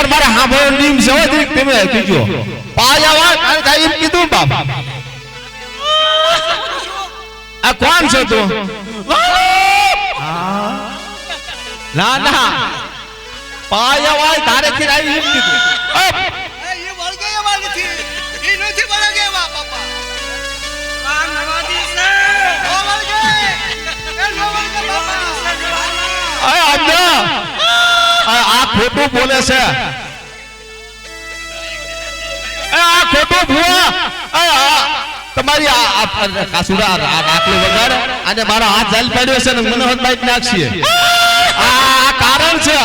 યાર મારે સાંભળવાનો નિયમ છે હો, દીક તમે કીજો પાયા વાળ તારે થાય એમ કીધું બાપ. આ કોણ છે તું? ના ના. પાયા વાળ તારે કે આવી એમ કીધું. ખોટું બોલે છે. આ ખોટું ભૂવા. તમારી આ આ આટલું અને મારા હાથ જાલ પાડ્યો છે ને મને હોત બાઈક નાખશે આ કારણ છે.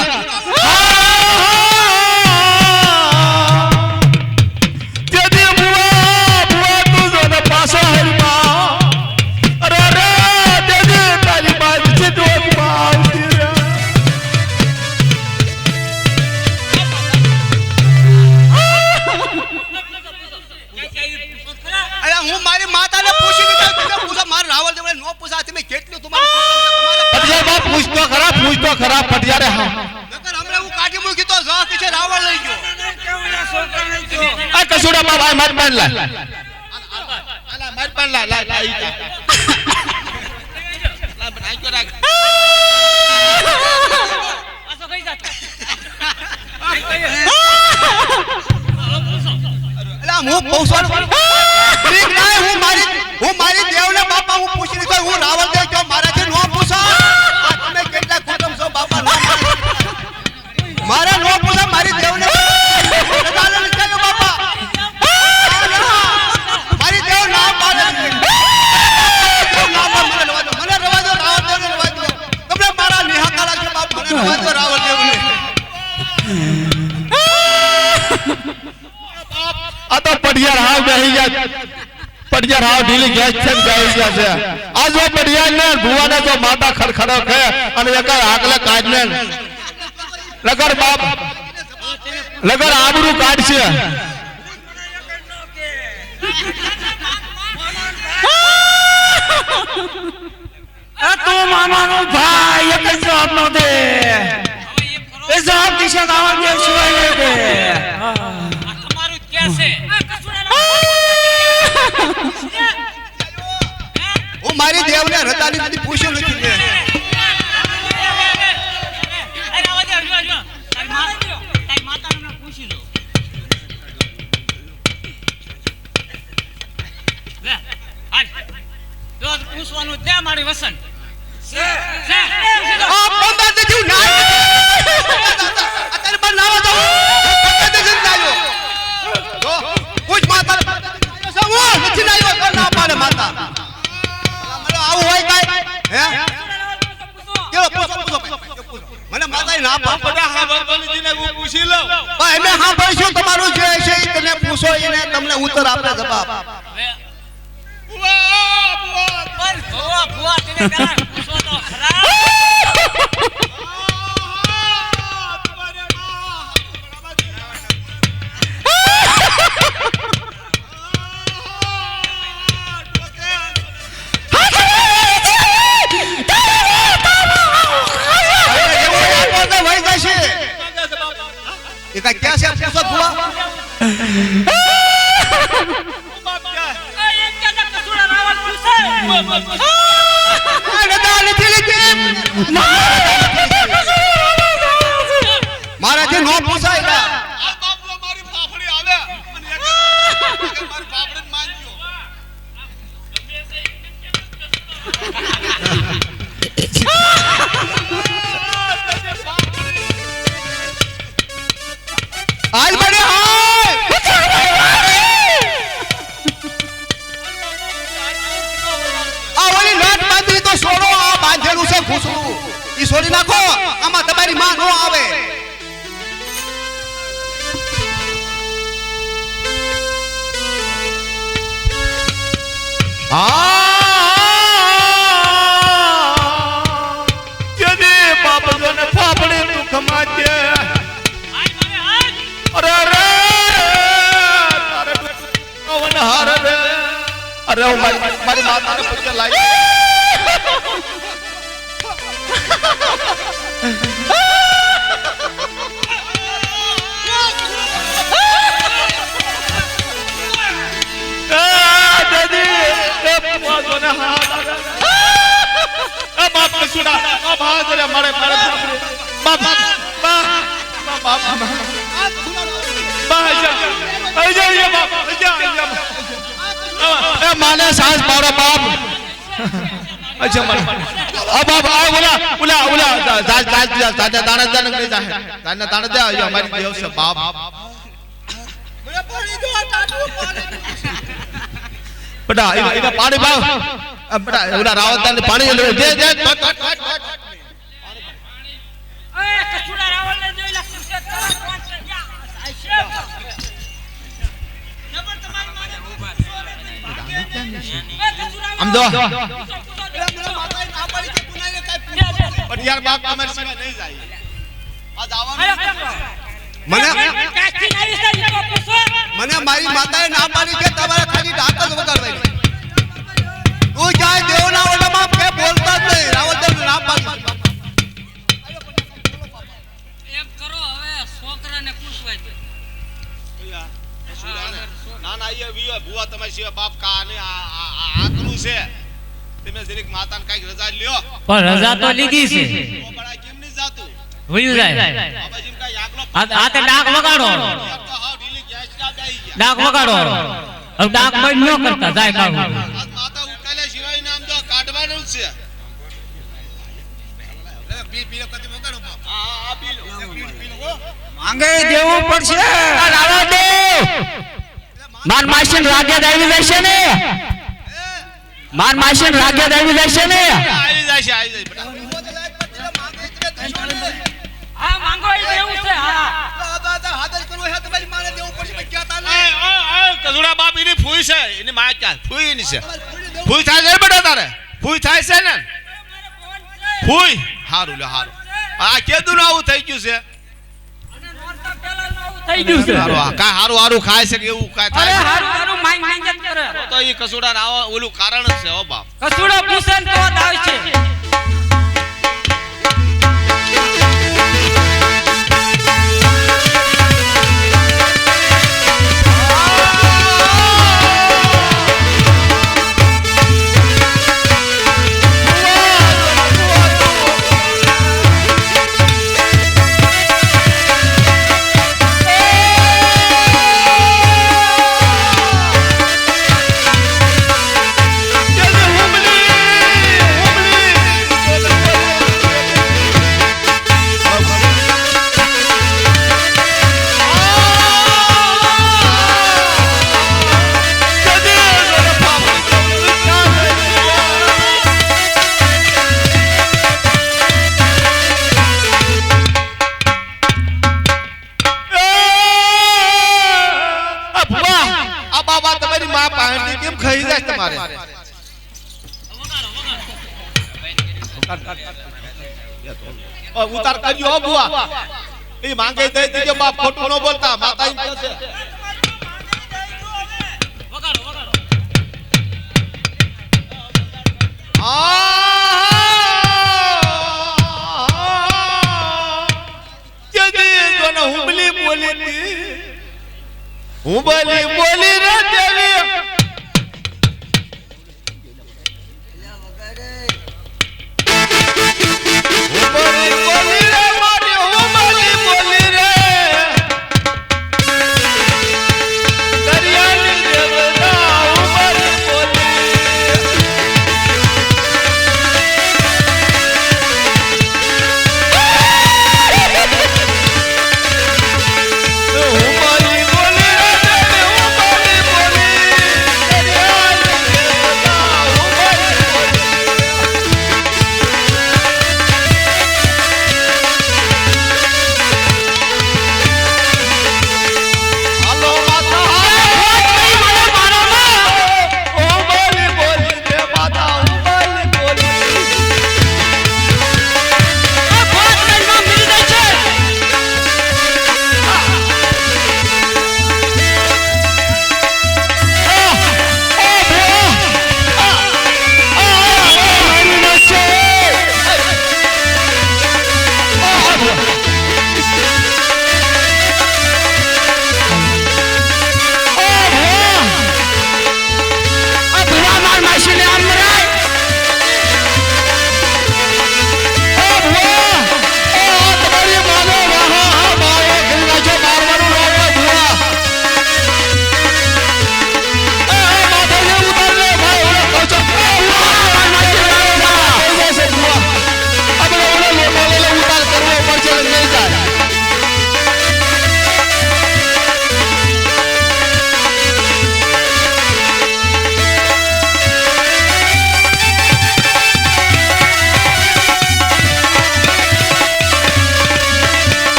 લા આલા મારી પાસે લા લા લા લા બનાઈ ગયો રાખ અલા હું પૌસણ ઠીક ના હું મારી હું મારી દેવને બાપા હું પૂછી લીધો હું દેવ જો મારાથી નો પૂછો તમે કેટલા ખોટમ છો બાપા. મારે નો પૂછો મારી દેવને ને આ જો ને તો માતા ખડખડો છે અને એકર આગલે કાઢને લગર લગર આબરૂ કાઢશે. ભાઈ જવાબ નો દે. એ જવાબ દિશા દાવા દે. મારી દેવને રતાની બધી પૂછ્યું નથી મેં. પૂછવાનું ત્યાં મારી વસંત. મને હું પૂછી લઉં એમે સાંભળ્યું તમારું જે છે તમે પૂછો એને તમને ઉત્તર આપે જવાબ પણ ભુવા ભુવા તેને પેલા પૂછો કાંઈ ક્યાં છે પૂછો નથી લીધી. મારાથી નો પૂછાય અરે હું મારી માતાને પૂછે લાગી માને સાસ મારો બાપ. અચ્છા મને આ બાપ આ ઓલા ઓલા ઓલા જાજ જાજ જાજ દાણા દાણા કરી જા દાણા દાણા દે આ અમારી દેવ છે બાપ. મને પાણી આમ જો મને માતાએ ના પાડી કે ગુનાને કાંઈ પૂછો. પણ યાર બાપ તમારી સિવાય નહીં જાય આ મને મારી માતાએ ના પાડી કે તમારે ખાલી ડાક જ વગાડવાની. તું જાય દેવના ઓલામાં કે બોલતા જ નહીં. રાવણ ના પાડી. એમ કરો હવે છોકરાને પૂછવાય છે ના ના એ વિયો ભુવા તમારી સિવાય બાપ કા ને આ આ- આ છે. તમે જરીક માતાને કાંઈક રજા લ્યો. પણ રજા તો લીધી છે. તો બડા કેમ નહીં જાતું? વયું જાય. બાબાજી કાંઈ આગલો આ આ તે ડાક વગાડો. ડાક વગાડો. હવે ડાક બંધ ન કરતા જાય માંગે દેવું પડશે. રાવા દે. માર માસીન રાજ્ય આવી જશે ને. માર માસીન રાગ્યા આવી જશે ને. આવી જાય છે આવી માંગે છે દશોને હા માંગો એ દેવું છે હા. દાદા દાદા હાદર કરો હે તમારી માને દેવું પડશે ક્યાં તાલે કજુડા બાપ એની ફૂઈ છે એની માં ક્યાં ફૂઈ એની છે? ફૂઈ થાય છે બેટા તારે? ફૂઈ થાય છે ને? ફૂઈ? હારું લે હારું. આ કેદું આવું થઈ ગયું છે. થઈ ગયું છે. હારું આ કાંઈ હારું હારું ખાય છે કે એવું કાય થાય અરે હારું હારું માંગ માંગ જ કરે. તો એ કસુડા ના ઓલું કારણ છે ઓ બાપ. કસુડા પૂછે તો જ આવશે તમારી કેમ ખાઈ જાય તમારે? ઉતાર કરજો બુઆ એ માંગે દઈ દીજો બાપ ખોટું ન બોલતા માતા એમ કહે છે હુંબલી બોલી હુંબલી બોલી રે દેવી.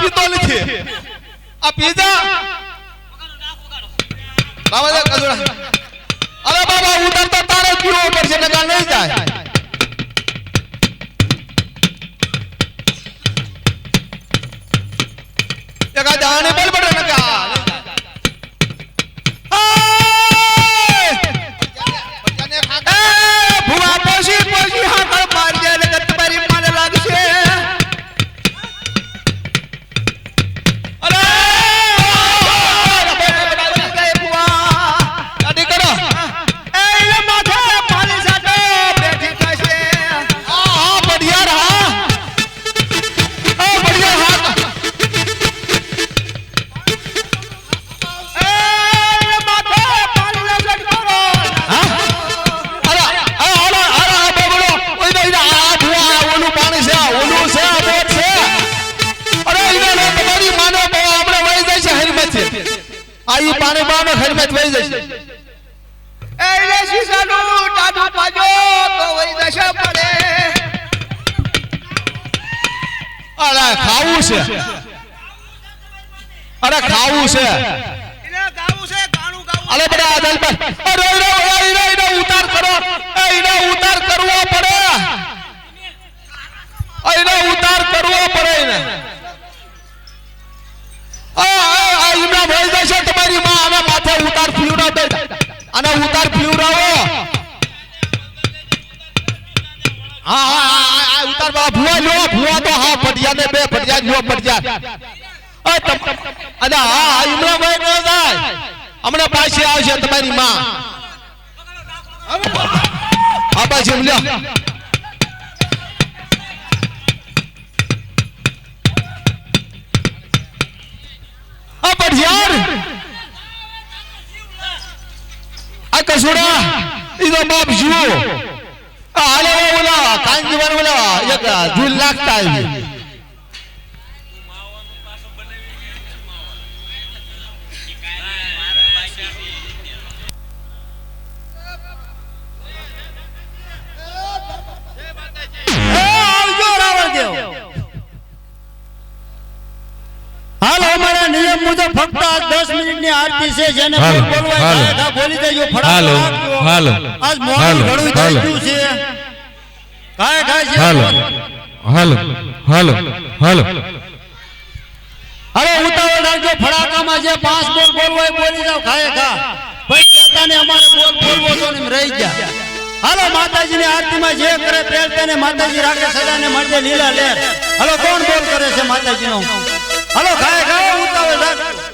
પીતો નથી. આ પીજા બાબા જા કજોડા અરે બાબા ઉતરતા તારે પીવો પડશે નકા નહીં જાય એકા જાણે બલ નકા હેલમેટ વહી જશે. એ શીશાનું ટાઢું પાજો તો વહી દશે પડે. અરે ખાવું છે. અરે ખાવું છે. અરે બધા આદલ દલ પર અરે ઉતાર કરો. એને ઉતાર કરવો પડે. એને ઉતાર કરવો પડે એને આ આ ઈને વહી જશે તમારી માં માથે ઉતાર ફ્યુરા અને ઉતાર ફ્યુરાવો હા હા ઉતાર બાબા. ભુવા લ્યો ભુવા તો, હા પટિયા ને બે પટિયા લ્યો પટિયા અ અરે, હા ઇમરાભાઈ ભાઈ જાય. હમણાં પાછી આવશે તમારી માં. હા, પાછી લ્યો. પટિયાર આ કસુડા તો બાપ જુઓ. આ હાલે, ઓલા કાંજી વાળા ઓલા, એક ઝૂલ લાગતા આવી. 10 મિનિટની આરતી છે જેને હાલો, કોઈ બોલવા હાલો. બોલી દેજો હાલો, હાલો, આજ મોડું ઘણું થઈ ગયું છે. કાય કાય છે? હાલો હાલો હાલો હાલો. અરે ઉતાવળ રાખજો ફડાકામાં જે પાંચ બોલ બોલવાય બોલી જાવ ખાય ખા. ભાઈ કેતાને અમારે બોલ બોલવો તો ને રહી ગયા. હાલો માતાજીની આરતીમાં જે કરે પેલ તેને માતાજી રાખે સદાને માટે લીલા લેર હાલો કોણ બોલ કરે છે માતાજીનો? હાલો ખાય ખાય ઉતાવળ રાખજો.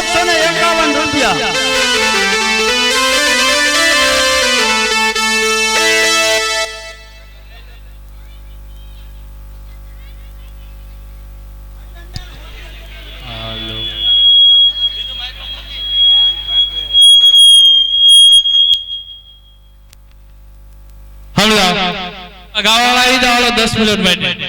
એકસો ને એકાવન રૂપિયા હમણાં ગાવાળા આવી જાવ દસ મિનિટ માટે